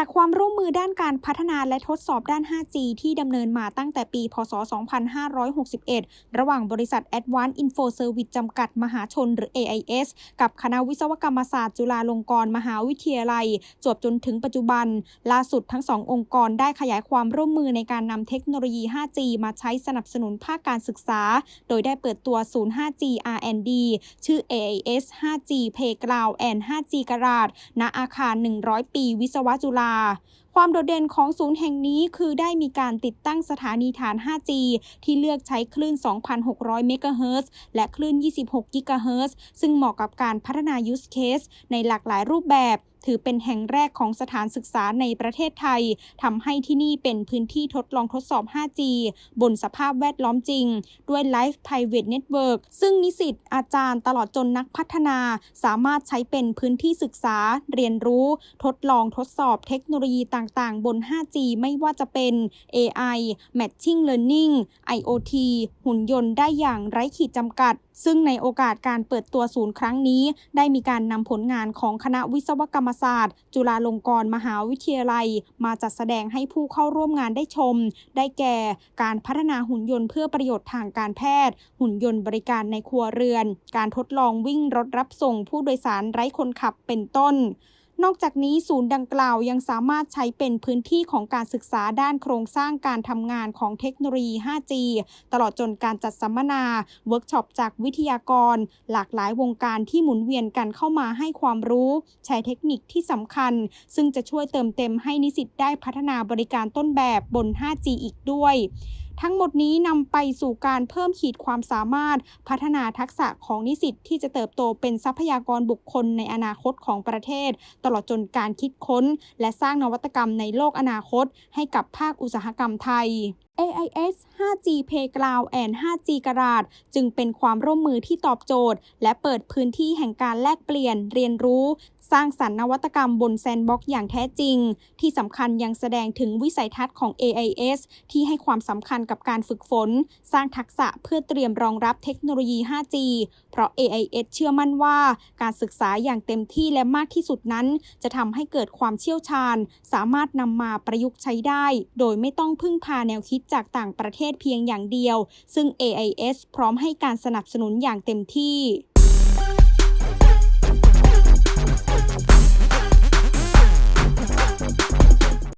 จากความร่วมมือด้านการพัฒนาและทดสอบด้าน 5G ที่ดำเนินมาตั้งแต่ปี พศ 2561 ระหว่างบริษัท Advanced Info Service จำกัดมหาชนหรือ AIS กับคณะวิศวกรรมศาสตร์จุฬาลงกรณ์มหาวิทยาลัย จวบจนถึงปัจจุบัน ล่าสุดทั้งสององค์กรได้ขยายความร่วมมือในการนำเทคโนโลยี 5G มาใช้สนับสนุนภาคการศึกษา โดยได้เปิดตัวศูนย์ 5G R&D ชื่อ AIS 5G Playground and 5G Garage ณอาคาร 100 ปี วิศวะจุฬาความโดดเด่นของศูนย์แห่งนี้คือได้มีการติดตั้งสถานีฐาน 5G ที่เลือกใช้คลื่น 2,600 เมกะเฮิรตซ์และคลื่น 26 กิกะเฮิรตซ์ซึ่งเหมาะกับการพัฒนายูสเคสในหลากหลายรูปแบบ ถือเป็นแห่งแรกของสถานศึกษาในประเทศไทยทำให้ที่นี่เป็นพื้นที่ทดลองทดสอบ 5G บนสภาพแวดล้อมจริง ด้วย Live Private Network ซึ่งนิสิตอาจารย์ตลอดจนนักพัฒนา สามารถใช้เป็นพื้นที่ศึกษา เรียนรู้ ทดลองทดสอบเทคโนโลยีต่างๆ บน 5G ไม่ว่าจะเป็น AI Machine Learning IoT หุ่นยนต์ได้อย่างไร้ขีดจำกัด ซึ่งในโอกาสการเปิดตัวศูนย์ครั้งนี้ ได้มีการนำผลงานของคณะวิศวกรรมศาสตร์ จุฬาลงกรณ์มหาวิทยาลัย มาจัดแสดงให้ผู้เข้าร่วมงานได้ชม ได้แก่ การพัฒนาหุ่นยนต์เพื่อประโยชน์ทางการแพทย์ หุ่นยนต์บริการในครัวเรือน การทดลองวิ่งรถรับส่งผู้โดยสารไร้คนขับเป็นต้น นอกจากนี้ศูนย์ดังกล่าวยังสามารถใช้เป็นพื้นที่ของการศึกษาด้านโครงสร้างการทำงานของเทคโนโลยี 5G ตลอดจนการจัดสัมมนาเวิร์กช็อปจากวิทยากร หลากหลายวงการที่หมุนเวียนกันเข้ามาให้ความรู้ใช้เทคนิคที่สำคัญ ซึ่งจะช่วยเติมเต็มให้นิสิตได้พัฒนาบริการต้นแบบบน 5G อีกด้วย ทั้งหมดนี้นำไปสู่การเพิ่มขีดความสามารถ พัฒนาทักษะของนิสิตที่จะเติบโตเป็นทรัพยากรบุคคลในอนาคตของประเทศ ตลอดจนการคิดค้น และสร้างนวัตกรรมในโลกอนาคต ให้กับภาคอุตสาหกรรมไทย AIS 5G Playground and 5G Garage จึงเป็นความร่วมมือที่ตอบโจทย์ และเปิดพื้นที่แห่งการแลกเปลี่ยนเรียนรู้ สร้างสรรค์นวัตกรรมบนแซนด์บ็อกซ์อย่างแท้จริง ที่สำคัญยังแสดงถึงวิสัยทัศน์ของ AIS ที่ให้ความสำคัญกับการฝึกฝน สร้างทักษะเพื่อเตรียมรองรับเทคโนโลยี 5G เพราะ AIS เชื่อมั่นว่า การศึกษาอย่างเต็มที่และมากที่สุดนั้น จะทำให้เกิดความเชี่ยวชาญ สามารถนำมาประยุกต์ใช้ได้ โดยไม่ต้องพึ่งพาแนวคิดจากต่างประเทศเพียงอย่างเดียว ซึ่ง AIS พร้อมให้การสนับสนุนอย่างเต็มที่